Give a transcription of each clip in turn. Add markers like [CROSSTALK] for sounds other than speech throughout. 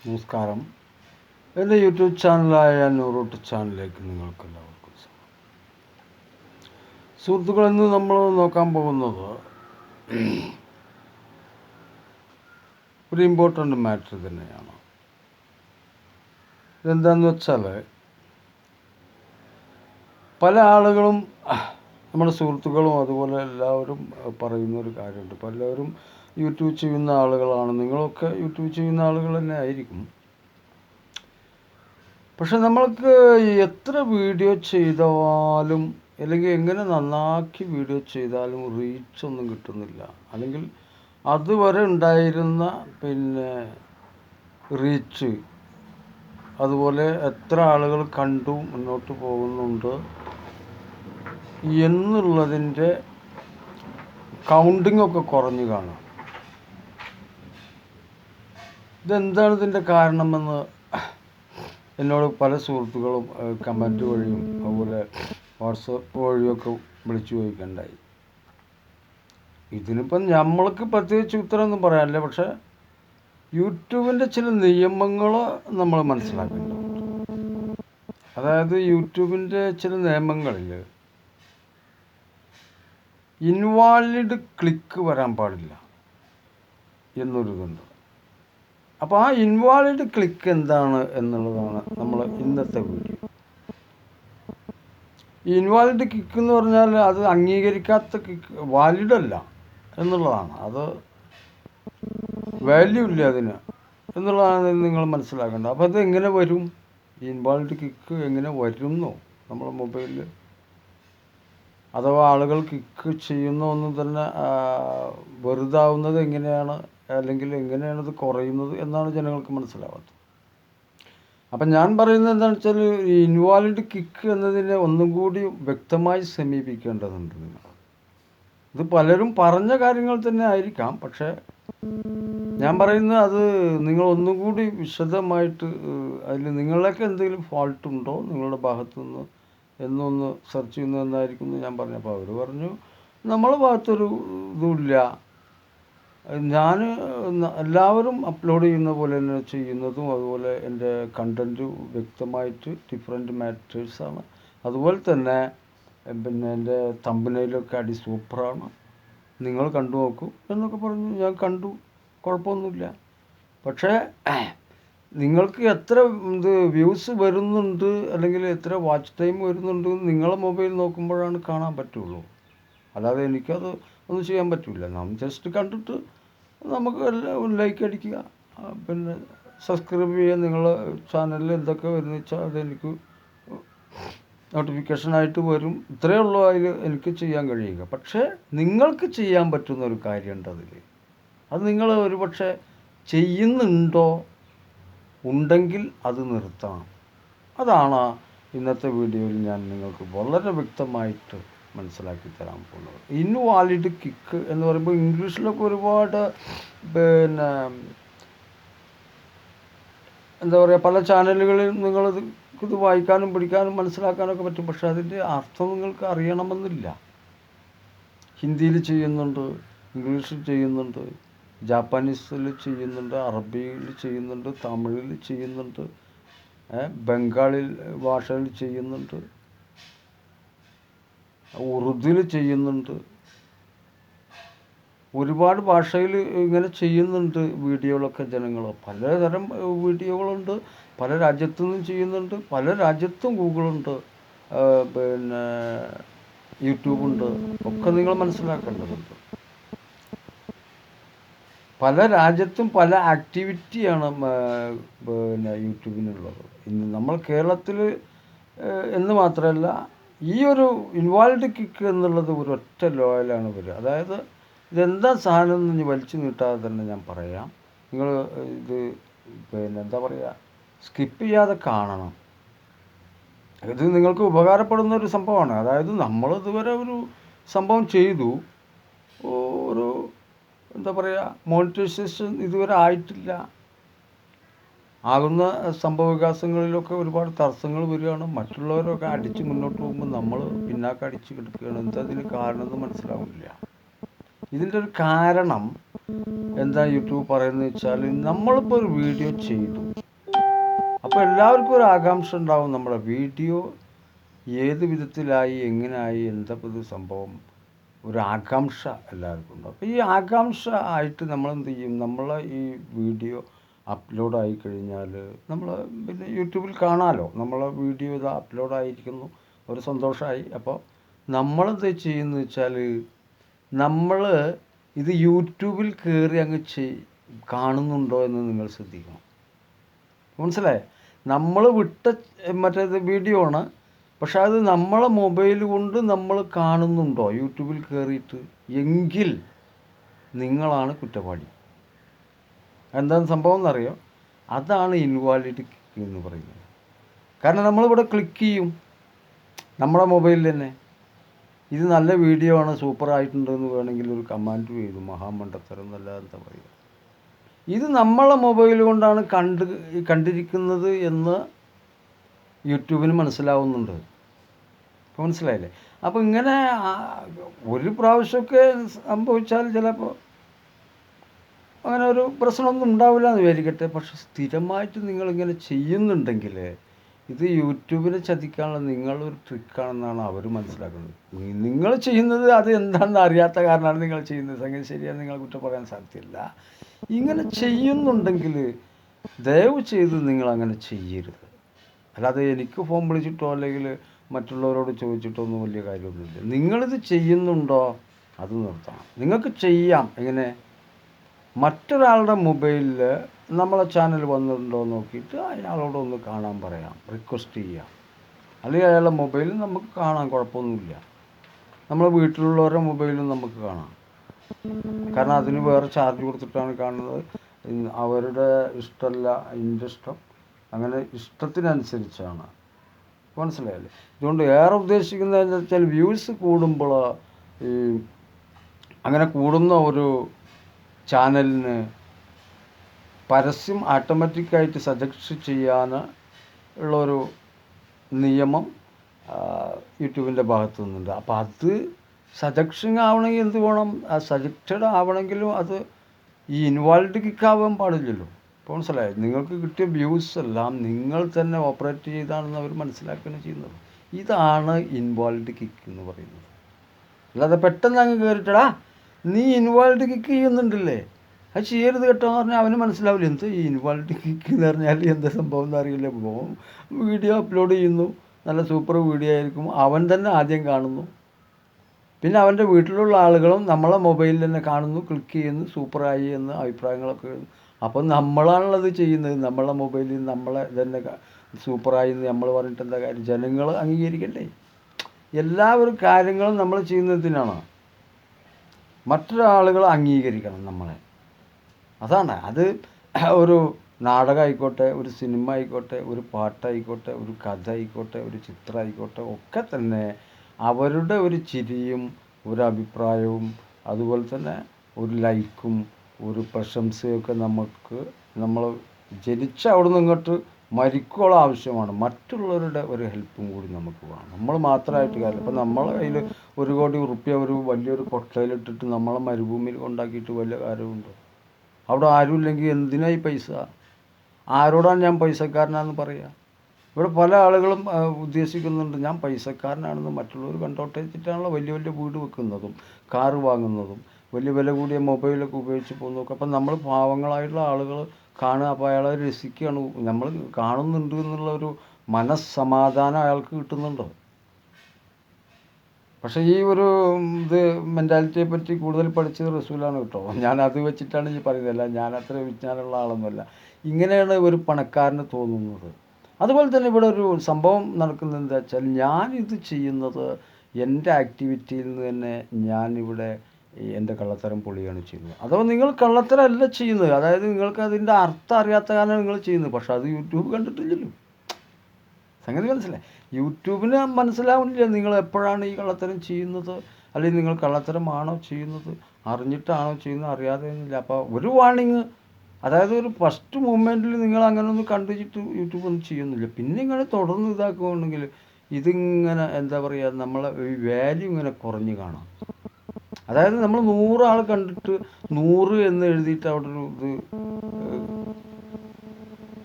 നമസ്കാരം. എന്റെ യൂട്യൂബ് ചാനലായ നൂറോട്ട് ചാനലിലേക്ക് നിങ്ങൾക്ക് എല്ലാവർക്കും സുഹൃത്തുക്കൾ ഇന്ന് നമ്മൾ നോക്കാൻ പോകുന്നത് ഒരു ഇമ്പോർട്ടന്റ് മാറ്റർ തന്നെയാണ്. ഇതെന്താന്ന് വെച്ചാൽ പല ആളുകളും നമ്മുടെ സുഹൃത്തുക്കളും അതുപോലെ എല്ലാവരും പറയുന്ന ഒരു കാര്യമുണ്ട്. പലരും യൂട്യൂബ് ചെയ്യുന്ന ആളുകളാണ്. നിങ്ങളൊക്കെ യൂട്യൂബ് ചെയ്യുന്ന ആളുകൾ തന്നെ ആയിരിക്കും. പക്ഷെ നമ്മൾക്ക് എത്ര വീഡിയോ ചെയ്താലും അല്ലെങ്കിൽ എങ്ങനെ നന്നാക്കി വീഡിയോ ചെയ്താലും റീച്ച് ഒന്നും കിട്ടുന്നില്ല. അല്ലെങ്കിൽ അതുവരെ ഉണ്ടായിരുന്ന പിന്നെ റീച്ച് അതുപോലെ എത്ര ആളുകൾ കണ്ടു മുന്നോട്ട് പോകുന്നുണ്ട് എന്നുള്ളതിന്റെ കൗണ്ടിങ് ഒക്കെ കുറഞ്ഞു കാണാം. ഇതെന്താണ് ഇതിന്റെ കാരണമെന്ന് എന്നോട് പല സുഹൃത്തുക്കളും കമന്റ് വഴിയും അതുപോലെ വാട്സപ്പ് വഴിയൊക്കെ വിളിച്ചു ചോദിക്കണ്ടായി. ഇതിനിപ്പം നമ്മൾക്ക് പ്രത്യേകിച്ച് ഉത്തരമൊന്നും പറയാനില്ല. പക്ഷേ യൂട്യൂബിന്റെ ചില നിയമങ്ങൾ നമ്മൾ മനസ്സിലാക്കേണ്ടതുണ്ട്. അതായത് യൂട്യൂബിന്റെ ചില നിയമങ്ങളിൽ ഇൻവാലിഡ് ക്ലിക്ക് വരാൻ പാടില്ല എന്നൊരിതുണ്ട്. അപ്പോൾ ആ ഇൻവാലിഡ് ക്ലിക്ക് എന്താണ് എന്നുള്ളതാണ് നമ്മൾ ഇന്നത്തെ വീഡിയോ ഈ ഇൻവാലിഡ് ക്ലിക്ക് എന്ന് പറഞ്ഞാൽ അത് അംഗീകരിക്കാത്ത ക്ലിക്ക് വാലിഡ് അല്ല എന്നുള്ളതാണ്. അത് വാല്യൂ ഇല്ല അതിന് എന്നുള്ളതാണ് നിങ്ങൾ മനസ്സിലാക്കേണ്ടത്. അപ്പോൾ അത് എങ്ങനെ വരും? ഇൻവാലിഡ് കിക്ക് എങ്ങനെ വരുന്നു? നമ്മുടെ മൊബൈലിൽ അഥവാ ആളുകൾ കിക്ക് ചെയ്യുന്ന ഒന്നും തന്നെ വെറുതാവുന്നത് എങ്ങനെയാണ്? അല്ലെങ്കിൽ എങ്ങനെയാണ് ഇത് കുറയുന്നത് എന്നാണ് ജനങ്ങൾക്ക് മനസ്സിലാവാത്തത്. അപ്പം ഞാൻ പറയുന്നത് എന്താണെന്ന് വെച്ചാൽ ഇൻവാലിഡ് കിക്ക് എന്നതിനെ ഒന്നും കൂടി വ്യക്തമായി സമീപിക്കേണ്ടതുണ്ട്. ഇത് പലരും പറഞ്ഞ കാര്യങ്ങൾ തന്നെ ആയിരിക്കാം പക്ഷേ ഞാൻ പറയുന്നത് അത് നിങ്ങൾ ഒന്നും കൂടി വിശദമായിട്ട് അതിൽ നിങ്ങളൊക്കെ എന്തെങ്കിലും ഫാൾട്ട് ഉണ്ടോ? നിങ്ങളുടെ ഭാഗത്തു നിന്ന് എന്നൊന്ന് സെർച്ച് ചെയ്യുന്നത് എന്നായിരിക്കും എന്ന് ഞാൻ പറഞ്ഞപ്പോൾ അവർ പറഞ്ഞു നമ്മളെ ഭാഗത്തൊരു ഇതുമില്ല. ഞാൻ എല്ലാവരും അപ്ലോഡ് ചെയ്യുന്ന പോലെ തന്നെ ചെയ്യുന്നതും അതുപോലെ എന്റെ കണ്ടന്റ് വ്യക്തമായിട്ട് ഡിഫറെന്റ് മാറ്റേഴ്സാണ് അതുപോലെ തന്നെ പിന്നെ എന്റെ തമ്പനയിലൊക്കെ അടി സൂപ്പറാണ് നിങ്ങൾ കണ്ടു നോക്കൂ എന്നൊക്കെ പറഞ്ഞു. ഞാൻ കണ്ടു. കുഴപ്പമൊന്നുമില്ല. പക്ഷേ നിങ്ങൾക്ക് എത്ര ഇത് വ്യൂസ് വരുന്നുണ്ട് അല്ലെങ്കിൽ എത്ര വാച്ച് ടൈം വരുന്നുണ്ട് നിങ്ങളെ മൊബൈൽ നോക്കുമ്പോഴാണ് കാണാൻ പറ്റുള്ളൂ. അല്ലാതെ എനിക്കത് ഒന്നും ചെയ്യാൻ പറ്റില്ല നാം ജസ്റ്റ് കണ്ടിട്ട് നമുക്ക് എല്ലാം ലൈക്ക് അടിക്കുക. പിന്നെ സബ്സ്ക്രൈബ് ചെയ്യുക. നിങ്ങളെ ചാനലിൽ എന്തൊക്കെ വരുന്ന വെച്ചാൽ അതെനിക്ക് നോട്ടിഫിക്കേഷനായിട്ട് വരും. ഇത്രയേ ഉള്ളൂ അതിൽ എനിക്ക് ചെയ്യാൻ കഴിയുക. പക്ഷേ നിങ്ങൾക്ക് ചെയ്യാൻ പറ്റുന്ന ഒരു കാര്യമുണ്ട് അതിൽ അത് നിങ്ങൾ ഒരു പക്ഷേ ചെയ്യുന്നുണ്ടോ ഉണ്ടെങ്കിൽ അത് നിർത്തണം. അതാണ് ഇന്നത്തെ വീഡിയോയിൽ ഞാൻ നിങ്ങൾക്ക് വളരെ വ്യക്തമായിട്ട് മനസ്സിലാക്കി തരാൻ പോകുന്നത്. ഇൻവാലിഡ് കിക്ക് എന്ന് പറയുമ്പോൾ ഇംഗ്ലീഷിലൊക്കെ ഒരുപാട് പിന്നെ എന്താ പറയുക പല ചാനലുകളിൽ നിങ്ങൾ ഇത് വായിക്കാനും പഠിക്കാനും മനസ്സിലാക്കാനൊക്കെ പറ്റും. പക്ഷേ അതിന്റെ അർത്ഥം നിങ്ങൾക്ക് അറിയണമെന്നില്ല. ഹിന്ദിയിൽ ചെയ്യുന്നുണ്ട് ഇംഗ്ലീഷിൽ ചെയ്യുന്നുണ്ട്. ജാപ്പാനീസിൽ ചെയ്യുന്നുണ്ട് അറബിയിൽ ചെയ്യുന്നുണ്ട് തമിഴിൽ ചെയ്യുന്നുണ്ട് ബംഗാളിൽ ഭാഷയിൽ ചെയ്യുന്നുണ്ട് ഉറുദുവിൽ ചെയ്യുന്നുണ്ട്. ഒരുപാട് ഭാഷയിൽ ഇങ്ങനെ ചെയ്യുന്നുണ്ട് വീഡിയോകളൊക്കെ ജനങ്ങൾ പലതരം വീഡിയോകളുണ്ട് പല രാജ്യത്തു നിന്നും ചെയ്യുന്നുണ്ട് പല രാജ്യത്തും ഗൂഗിളുണ്ട് പിന്നെ യൂട്യൂബുണ്ട്. ഒക്കെ നിങ്ങൾ മനസ്സിലാക്കേണ്ടതുണ്ട്. പല രാജ്യത്തും പല ആക്ടിവിറ്റിയാണ് പിന്നെ യൂട്യൂബിനുള്ളത്. ഇന്ന് നമ്മൾ കേരളത്തിൽ എന്ന് മാത്രമല്ല ഈ ഒരു ഇൻവോൾവ്ഡ് കിക്ക് എന്നുള്ളത് ഒരു ഒറ്റ ലോയലാണ് വരിക. അതായത് ഇതെന്താ സാധനം എന്ന് വലിച്ചു നീട്ടാതെ തന്നെ ഞാൻ പറയാം. നിങ്ങൾ ഇത് പിന്നെ എന്താ പറയുക സ്കിപ്പ് ചെയ്യാതെ കാണണം. ഇത് നിങ്ങൾക്ക് ഉപകാരപ്പെടുന്ന ഒരു സംഭവമാണ്. അതായത് നമ്മൾ ഇതുവരെ ഒരു സംഭവം ചെയ്തു. ഒരു എന്താ പറയുക മോണിറ്റൈസേഷൻ ഇതുവരെ ആയിട്ടില്ല. ആകുന്ന സംഭവ വികാസങ്ങളിലൊക്കെ ഒരുപാട് തടസ്സങ്ങൾ വരികയാണ്. മറ്റുള്ളവരൊക്കെ അടിച്ച് മുന്നോട്ട് പോകുമ്പോൾ നമ്മൾ പിന്നാക്കം അടിച്ച് കിടക്കുകയാണ്. എന്താ അതിന് കാരണം എന്ന് മനസ്സിലാവുന്നില്ല. ഇതിന്റെ ഒരു കാരണം എന്താ യൂട്യൂബ് പറയുന്നത് വെച്ചാൽ നമ്മളിപ്പോൾ ഒരു വീഡിയോ ചെയ്തു. അപ്പോൾ എല്ലാവർക്കും ഒരു ആകാംക്ഷ ഉണ്ടാവും. നമ്മുടെ വീഡിയോ ഏത് വിധത്തിലായി എങ്ങനെയായി എന്താ ഇത് സംഭവം? ഒരു ആകാംക്ഷ എല്ലാവർക്കും ഉണ്ടാവും അപ്പോൾ ഈ ആകാംക്ഷ ആയിട്ട് നമ്മൾ എന്ത് ചെയ്യും? നമ്മൾ ഈ വീഡിയോ അപ്ലോഡ് ആയി കഴിഞ്ഞാൽ നമ്മൾ പിന്നെ യൂട്യൂബിൽ കാണാമല്ലോ നമ്മൾ വീഡിയോ ഇത് അപ്ലോഡ് ആയിരിക്കുന്നു. ഒരു സന്തോഷമായി അപ്പോൾ നമ്മളെന്ത് ചെയ്യുന്നത് വെച്ചാൽ നമ്മൾ ഇത് യൂട്യൂബിൽ കയറി അങ്ങ് ചെയ് കാണുന്നുണ്ടോ എന്ന് നിങ്ങൾ ശ്രദ്ധിക്കണം. മനസ്സിലായേ? നമ്മൾ വിട്ട മറ്റേത് വീഡിയോ ആണ്. പക്ഷെ അത് നമ്മളെ മൊബൈൽ കൊണ്ട് നമ്മൾ കാണുന്നുണ്ടോ? യൂട്യൂബിൽ കയറിയിട്ട് എങ്കിൽ നിങ്ങളാണ് കുറ്റവാളി. എന്താണ് സംഭവം എന്നറിയോ? അതാണ് ഇൻവാലിഡ് എന്ന് പറയുന്നത്. കാരണം നമ്മളിവിടെ ക്ലിക്ക് ചെയ്യും. നമ്മുടെ മൊബൈലിൽ തന്നെ. ഇത് നല്ല വീഡിയോ ആണ്. സൂപ്പർ ആയിട്ടുണ്ടെന്ന് വേണമെങ്കിൽ ഒരു കമാൻഡ് ചെയ്തു. മഹാമണ്ഡത്തരം എന്നല്ല എന്താ പറയുക. ഇത് നമ്മളെ മൊബൈൽ കൊണ്ടാണ് കണ്ട് കണ്ടിരിക്കുന്നത് എന്ന് യൂട്യൂബിന് മനസ്സിലാവുന്നുണ്ട്. ഇപ്പോൾ മനസ്സിലായില്ലേ? അപ്പോൾ ഇങ്ങനെ ഒരു പ്രാവശ്യമൊക്കെ സംഭവിച്ചാൽ ചിലപ്പോൾ അങ്ങനെ ഒരു പ്രശ്നമൊന്നും ഉണ്ടാവില്ല എന്ന് വിചാരിക്കട്ടെ. പക്ഷെ സ്ഥിരമായിട്ട് നിങ്ങളിങ്ങനെ ചെയ്യുന്നുണ്ടെങ്കിൽ ഇത് യൂട്യൂബിനെ ചതിക്കാനുള്ള നിങ്ങളൊരു ട്രിക്കാണെന്നാണ് അവർ മനസ്സിലാക്കുന്നത്. നിങ്ങൾ ചെയ്യുന്നത് അത് എന്താണെന്ന് അറിയാത്ത കാരണമാണ് നിങ്ങൾ ചെയ്യുന്നത്. സംഗതി ശരിയാണ് നിങ്ങൾ കുറ്റം പറയാൻ സാധ്യതയില്ല. ഇങ്ങനെ ചെയ്യുന്നുണ്ടെങ്കിൽ ദയവ് ചെയ്ത് നിങ്ങൾ അങ്ങനെ ചെയ്യരുത്. അല്ലാതെ എനിക്ക് ഫോൺ വിളിച്ചിട്ടോ അല്ലെങ്കിൽ മറ്റുള്ളവരോട് ചോദിച്ചിട്ടോ ഒന്നും വലിയ കാര്യമൊന്നുമില്ല. നിങ്ങളിത് ചെയ്യുന്നുണ്ടോ? അത് നിർത്തണം. നിങ്ങൾക്ക് ചെയ്യാം. എങ്ങനെ മറ്റൊരാളുടെ മൊബൈലിൽ നമ്മളെ ചാനൽ വന്നിട്ടുണ്ടോ നോക്കിയിട്ട് അയാളോടൊന്ന് കാണാൻ പറയാം. റിക്വസ്റ്റ് ചെയ്യാം. അല്ലെങ്കിൽ അയാളുടെ മൊബൈലിൽ നമുക്ക് കാണാം. കുഴപ്പമൊന്നുമില്ല. നമ്മളെ വീട്ടിലുള്ളവരുടെ മൊബൈലും നമുക്ക് കാണാം. കാരണം അതിന് വേറെ ചാർജ് കൊടുത്തിട്ടാണ് കാണുന്നത്. അവരുടെ ഇഷ്ടമല്ല എന്റെ ഇഷ്ടം അങ്ങനെ ഇഷ്ടത്തിനനുസരിച്ചാണ്. മനസ്സിലായല്ലേ? ഇതുകൊണ്ട് ഏറെ ഉദ്ദേശിക്കുന്നത് എന്താ വെച്ചാൽ വ്യൂസ് കൂടുമ്പോൾ ഈ അങ്ങനെ കൂടുന്ന ഒരു ചാനലിന് പരസ്യം ഓട്ടോമാറ്റിക്കായിട്ട് സജസ്റ്റ് ചെയ്യാൻ ഉള്ളൊരു നിയമം യൂട്യൂബിന്റെ ഭാഗത്തു നിന്നുണ്ട് അപ്പോൾ അത് സജക്ഷൻ ആവണമെങ്കിൽ എന്ത് വേണം? ആ സജക്റ്റഡ് ആവണമെങ്കിലും അത് ഈ ഇൻവാൾവ് കിക്കാവാൻ പാടില്ലല്ലോ. മനസ്സിലായോ നിങ്ങൾക്ക് കിട്ടിയ വ്യൂസ് എല്ലാം നിങ്ങൾ തന്നെ ഓപ്പറേറ്റ് ചെയ്താണെന്ന് അവർ മനസ്സിലാക്കുകയാണ് ചെയ്യുന്നത്. ഇതാണ് ഇൻവാൾവ് കിക്ക് എന്ന് പറയുന്നത്. അല്ലാതെ പെട്ടെന്ന് അങ്ങ് കയറിട്ടടാ നീ ഇൻവാൾവ് കിക്ക് ചെയ്യുന്നുണ്ടല്ലേ? അത് ചെയ്യരുത് കേട്ടോ എന്ന് പറഞ്ഞാൽ അവന് മനസ്സിലാവില്ല. എന്ത് ഈ ഇൻവാൾവ് കിക്ക് എന്ന് പറഞ്ഞാൽ എന്താ സംഭവം എന്ന് അറിയില്ല. വീഡിയോ അപ്ലോഡ് ചെയ്യുന്നു. നല്ല സൂപ്പർ വീഡിയോ ആയിരിക്കും. അവൻ തന്നെ ആദ്യം കാണുന്നു. പിന്നെ അവന്റെ വീട്ടിലുള്ള ആളുകളും നമ്മളെ മൊബൈലിൽ തന്നെ കാണുന്നു ക്ലിക്ക് ചെയ്യുന്നു സൂപ്പറായി എന്ന് അഭിപ്രായങ്ങളൊക്കെ അപ്പം നമ്മളാണുള്ളത് ചെയ്യുന്നത്. നമ്മളെ മൊബൈലിൽ നമ്മളെ ഇതന്നെ സൂപ്പറായി എന്ന് നമ്മൾ പറഞ്ഞിട്ട് എന്താ കാര്യം? ജനങ്ങൾ അംഗീകരിക്കണ്ടേ? എല്ലാവരും കാര്യങ്ങളും നമ്മൾ ചെയ്യുന്നതിനാണ്. മറ്റൊരാളുകൾ അംഗീകരിക്കണം നമ്മളെ. അതാണ്. അത് [CLEARS THROAT] ഒരു നാടകമായിക്കോട്ടെ ഒരു സിനിമ ആയിക്കോട്ടെ ഒരു പാട്ടായിക്കോട്ടെ ഒരു കഥ ആയിക്കോട്ടെ ഒരു ചിത്രം ആയിക്കോട്ടെ ഒക്കെ തന്നെ അവരുടെ ഒരു ചിരിയും ഒരു അഭിപ്രായവും അതുപോലെ തന്നെ ഒരു ലൈക്കും ഒരു പ്രശംസയൊക്കെ നമുക്ക് നമ്മൾ ജനിച്ച അവിടെ നിന്ന് ഇങ്ങോട്ട് മരിക്കോളം ആവശ്യമാണ്. മറ്റുള്ളവരുടെ ഒരു ഹെൽപ്പും കൂടി നമുക്ക് വേണം. നമ്മൾ മാത്രമായിട്ട് കാര്യം ഇപ്പം നമ്മൾ കയ്യിൽ ഒരു കോടി ഉറുപ്പ്യ ഒരു വലിയൊരു കൊട്ടയിലിട്ടിട്ട് നമ്മളെ മരുഭൂമിയിൽ കൊണ്ടാക്കിയിട്ട് വലിയ കാര്യമുണ്ടോ? അവിടെ ആരുമില്ലെങ്കിൽ എന്തിനായി പൈസ? ആരോടാണ് ഞാൻ പൈസക്കാരനാണെന്ന് പറയുക ഇവിടെ പല ആളുകളും ഉദ്ദേശിക്കുന്നുണ്ട്. ഞാൻ പൈസക്കാരനാണെന്ന് മറ്റുള്ളവർ കണ്ടോട്ടെ വെച്ചിട്ടാണല്ലോ വലിയ വലിയ വീട് വെക്കുന്നതും കാറ് വാങ്ങുന്നതും. വലിയ വില കൂടിയ മൊബൈലൊക്കെ ഉപയോഗിച്ച് പോകുന്നു അപ്പം നമ്മൾ പാവങ്ങളായിട്ടുള്ള ആളുകൾ കാണുക അപ്പോൾ അയാളെ രസിക്കുകയാണ്. നമ്മൾ കാണുന്നുണ്ട് എന്നുള്ള ഒരു മനസ്സമാധാനം അയാൾക്ക് കിട്ടുന്നുണ്ടോ? പക്ഷേ ഈ ഒരു ഇത് മെന്റാലിറ്റിയെ പറ്റി കൂടുതൽ പഠിച്ചത് റസൂലാണ് കേട്ടോ. ഞാൻ അത് വെച്ചിട്ടാണ് ഈ പറയുന്നത്. അല്ല ഞാൻ അത്ര വിജ്ഞാനമുള്ള ആളൊന്നുമല്ല. ഇങ്ങനെയാണ് ഒരു പണക്കാരന് തോന്നുന്നത്. അതുപോലെ തന്നെ ഇവിടെ ഒരു സംഭവം നടക്കുന്നത് എന്താ വെച്ചാൽ ഞാനിത് ചെയ്യുന്നത് എന്റെ ആക്ടിവിറ്റിയിൽ നിന്ന് തന്നെ ഞാനിവിടെ ഈ എന്റെ കള്ളത്തരം പൊളിയാണ് ചെയ്യുന്നത്. അഥവാ നിങ്ങൾ കള്ളത്തരം അല്ല ചെയ്യുന്നത്. അതായത് നിങ്ങൾക്ക് അതിന്റെ അർത്ഥം അറിയാത്ത കാരണം നിങ്ങൾ ചെയ്യുന്നത്. പക്ഷെ അത് യൂട്യൂബ് കണ്ടിട്ടില്ലല്ലോ. സംഗതി മനസ്സിലായി? യൂട്യൂബിന് മനസ്സിലാവുന്നില്ല നിങ്ങൾ എപ്പോഴാണ് ഈ കള്ളത്തരം ചെയ്യുന്നത്. അല്ലെങ്കിൽ നിങ്ങൾ കള്ളത്തരമാണോ ചെയ്യുന്നത്. അറിഞ്ഞിട്ടാണോ ചെയ്യുന്നത്. അറിയാതെ ഒന്നുമില്ല. അപ്പോൾ ഒരു വാണിങ് അതായത് ഒരു ഫസ്റ്റ് മൂമെന്റിൽ നിങ്ങൾ അങ്ങനെ ഒന്ന് കണ്ടിട്ട് യൂട്യൂബ് ഒന്നും ചെയ്യുന്നില്ല. പിന്നെ ഇങ്ങനെ തുടർന്ന് ഇതാക്കുകയാണെങ്കിൽ ഇതിങ്ങനെ എന്താ പറയുക നമ്മളെ വാല്യൂ ഇങ്ങനെ കുറഞ്ഞു കാണാം. അതായത് നമ്മൾ നൂറ് ആൾ കണ്ടിട്ട് നൂറ് എന്ന് എഴുതിയിട്ട് അവിടെ ഒരു ഇത്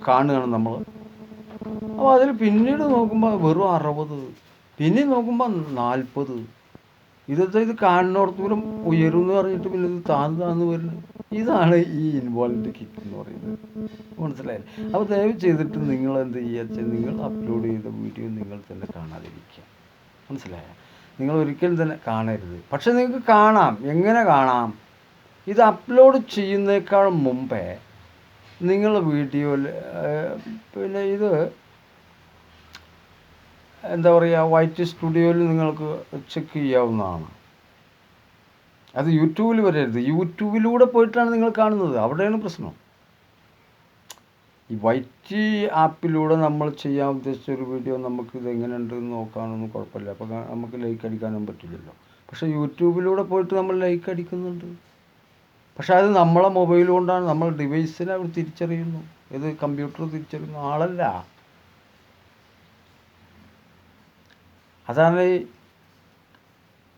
കാണുകയാണ് നമ്മൾ. അപ്പോൾ അതിൽ പിന്നീട് നോക്കുമ്പോൾ വെറും അറുപത് പിന്നെ നോക്കുമ്പോൾ നാൽപ്പത് ഇതൊക്കെ ഇത് കാണുന്നിടത്തോളം ഉയരും എന്ന് പറഞ്ഞിട്ട് പിന്നെ ഇത് താന്ന് താന്ന് വരുന്നു ഇതാണ് ഈ ഇൻവോൾവ് കിറ്റ് എന്ന് പറയുന്നത്. മനസ്സിലായില്ലേ? അപ്പോൾ ദയവ് ചെയ്തിട്ട് നിങ്ങൾ എന്ത് ചെയ്യുക നിങ്ങൾ അപ്ലോഡ് ചെയ്ത വീഡിയോ നിങ്ങൾ തന്നെ കാണാതിരിക്കുക. മനസ്സിലായോ? നിങ്ങൾ ഒരിക്കലും തന്നെ കാണരുത്. പക്ഷേ നിങ്ങൾക്ക് കാണാം. എങ്ങനെ കാണാം? ഇത് അപ്ലോഡ് ചെയ്യുന്നേക്കാൾ മുമ്പേ നിങ്ങൾ വീഡിയോയിൽ പിന്നെ ഇത് എന്താ പറയുക വൈറ്റ് സ്റ്റുഡിയോയിൽ നിങ്ങൾക്ക് ചെക്ക് ചെയ്യാവുന്നതാണ്. അത് യൂട്യൂബിൽ വരരുത്. യൂട്യൂബിലൂടെ പോയിട്ടാണ് നിങ്ങൾ കാണുന്നത്. അവിടെയാണ് പ്രശ്നം. ഈ വൈറ്റ് ആപ്പിലൂടെ നമ്മൾ ചെയ്യാൻ ഉദ്ദേശിച്ച ഒരു വീഡിയോ നമുക്ക് ഇത് എങ്ങനെയുണ്ട് എന്ന് നോക്കാനൊന്നും കുഴപ്പമില്ല. അപ്പോൾ നമുക്ക് ലൈക്ക് അടിക്കാനും പറ്റില്ലല്ലോ. പക്ഷെ യൂട്യൂബിലൂടെ പോയിട്ട് നമ്മൾ ലൈക്ക് അടിക്കുന്നുണ്ട്. പക്ഷെ അത് നമ്മളെ മൊബൈൽ കൊണ്ടാണ്. നമ്മൾ ഡിവൈസിനെ അവർ തിരിച്ചറിയുന്നു. ഇത് കമ്പ്യൂട്ടർ തിരിച്ചറിയുന്നു ആളല്ല. അതാണ്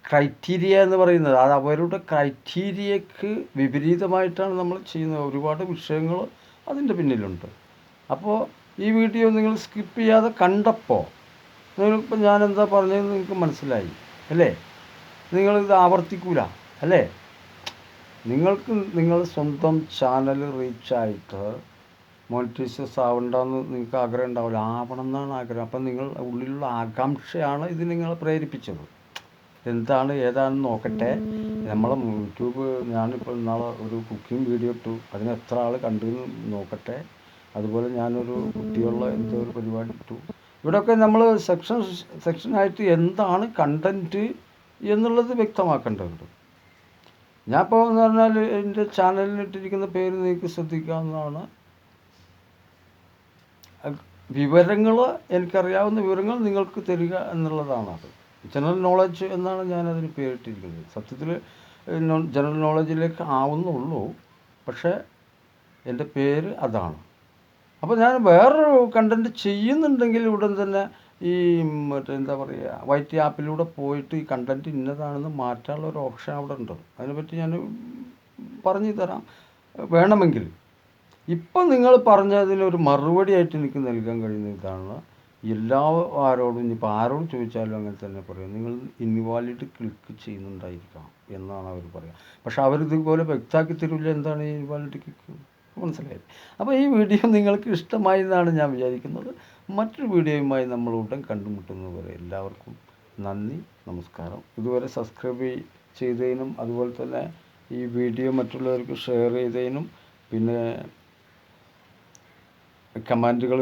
ക്രൈറ്റീരിയ എന്ന് പറയുന്നത്. അത് അവരുടെ ക്രൈറ്റീരിയക്ക് വിപരീതമായിട്ടാണ് നമ്മൾ ചെയ്യുന്നത്. ഒരുപാട് വിഷയങ്ങൾ അതിന്റെ പിന്നിലുണ്ട്. അപ്പോൾ ഈ വീഡിയോ നിങ്ങൾ സ്കിപ്പ് ചെയ്യാതെ കണ്ടപ്പോൾ നിങ്ങളിപ്പോൾ എന്താ പറഞ്ഞതെന്ന് നിങ്ങൾക്ക് മനസ്സിലായി അല്ലേ? നിങ്ങളിത് ആവർത്തിക്കൂല അല്ലേ? നിങ്ങൾക്ക് നിങ്ങൾ സ്വന്തം ചാനൽ റീച്ച് ആയിട്ട് മോണിറ്റൈസേഴ്സ് ആവണ്ടെന്ന് നിങ്ങൾക്ക് ആഗ്രഹം ഉണ്ടാവില്ല. ആവണം എന്നാണ് ആഗ്രഹം. അപ്പം നിങ്ങൾ ഉള്ളിലുള്ള ആകാംക്ഷയാണ് ഇത് നിങ്ങളെ പ്രേരിപ്പിച്ചത്. എന്താണ് ഏതാണെന്ന് നോക്കട്ടെ. നമ്മളെ യൂട്യൂബ് ഞാനിപ്പോൾ നാളെ ഒരു കുക്കിംഗ് വീഡിയോ ഇട്ടു. അതിന് എത്ര ആൾ കണ്ടു നോക്കട്ടെ. അതുപോലെ ഞാനൊരു കുട്ടികളുടെ എന്തോ ഒരു പരിപാടി ഇട്ടു. ഇവിടെയൊക്കെ നമ്മൾ സെക്ഷൻ സെക്ഷനായിട്ട് എന്താണ് കണ്ടന്റ് എന്നുള്ളത് വ്യക്തമാക്കേണ്ടതുണ്ട്. ഞാൻ ഇപ്പോൾ എന്ന് പറഞ്ഞാൽ എന്റെ ചാനലിലിട്ടിരിക്കുന്ന പേര് നിങ്ങൾക്ക് ശ്രദ്ധിക്കാവുന്നതാണ്. വിവരങ്ങൾ എനിക്കറിയാവുന്ന വിവരങ്ങൾ നിങ്ങൾക്ക് തരിക എന്നുള്ളതാണ് അത്. ജനറൽ നോളജ് എന്നാണ് ഞാനതിന് പേരിട്ടിരിക്കുന്നത്. സത്യത്തിൽ ജനറൽ നോളജിലേക്ക് ആവുന്നുള്ളൂ. പക്ഷേ എന്റെ പേര് അതാണ്. അപ്പോൾ ഞാൻ വേറൊരു കണ്ടന്റ് ചെയ്യുന്നുണ്ടെങ്കിൽ ഉടൻ തന്നെ ഈ മറ്റേ എന്താ പറയുക വൈറ്റ് ആപ്പിലൂടെ പോയിട്ട് ഈ കണ്ടന്റ് ഇന്നതാണെന്ന് മാറ്റാനുള്ള ഒരു ഓപ്ഷൻ അവിടെ ഉണ്ട്. അതിനെപ്പറ്റി ഞാൻ പറഞ്ഞു തരാം. വേണമെങ്കിൽ. ഇപ്പം നിങ്ങൾ പറഞ്ഞതിന് ഒരു മറുപടി ആയിട്ട് എനിക്ക് നൽകാൻ കഴിയുന്ന ഇതാണ്. എല്ലാ ആരോടും ഇനിയിപ്പോൾ ആരോട് ചോദിച്ചാലും അങ്ങനെ തന്നെ പറയും. നിങ്ങൾ ഇൻവാലിഡ് ക്ലിക്ക് ചെയ്യുന്നുണ്ടായിരിക്കാം എന്നാണ് അവർ പറയുക പക്ഷെ അവരിതുപോലെ വ്യക്തമാക്കി തരില്ല എന്താണ് ഈ ഇൻവാലിഡ് ക്ലിക്ക് മനസ്സിലായി അപ്പോൾ ഈ വീഡിയോ നിങ്ങൾക്ക് ഇഷ്ടമായി എന്നാണ് ഞാൻ വിചാരിക്കുന്നത്. മറ്റൊരു വീഡിയോയുമായി നമ്മൾ ഉടൻ കണ്ടുമുട്ടുന്നത് വരെ എല്ലാവർക്കും നന്ദി നമസ്കാരം. ഇതുവരെ സബ്സ്ക്രൈബ് ചെയ്തതിനും അതുപോലെ തന്നെ ഈ വീഡിയോ മറ്റുള്ളവർക്ക് ഷെയർ ചെയ്തതിനും പിന്നെ കമാൻഡുകൾ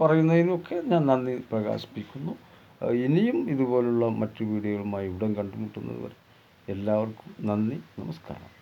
പറയുന്നതിനൊക്കെ ഞാൻ നന്ദി പ്രകാശിപ്പിക്കുന്നു. ഇനിയും ഇതുപോലുള്ള മറ്റു വീഡിയോകളുമായി ഉടൻ കണ്ടുമുട്ടുന്നത് വരെ എല്ലാവർക്കും നന്ദി നമസ്കാരം.